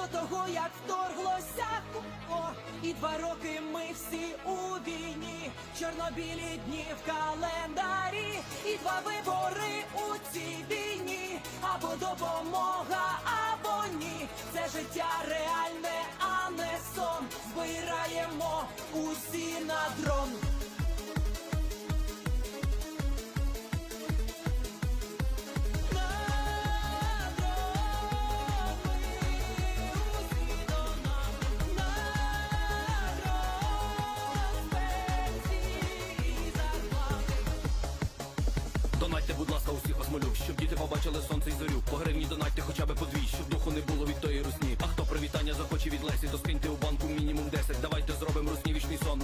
до того, як вторглося о, і два роки ми всі у війні, чорнобілі дні в календарі, і два вибори у цій війні, або допомога, або ні. Це життя реальне, а не сон. Збираємо усі на дрон. Донайте, будь ласка, усіх вас молю, щоб діти побачили сонце і зорю. По гривні донайте хоча б по дві, щоб духу не було від тої русні. А хто привітання захоче від Лесі, то скиньте у банку мінімум 10 Давайте зробимо руснівічний сон.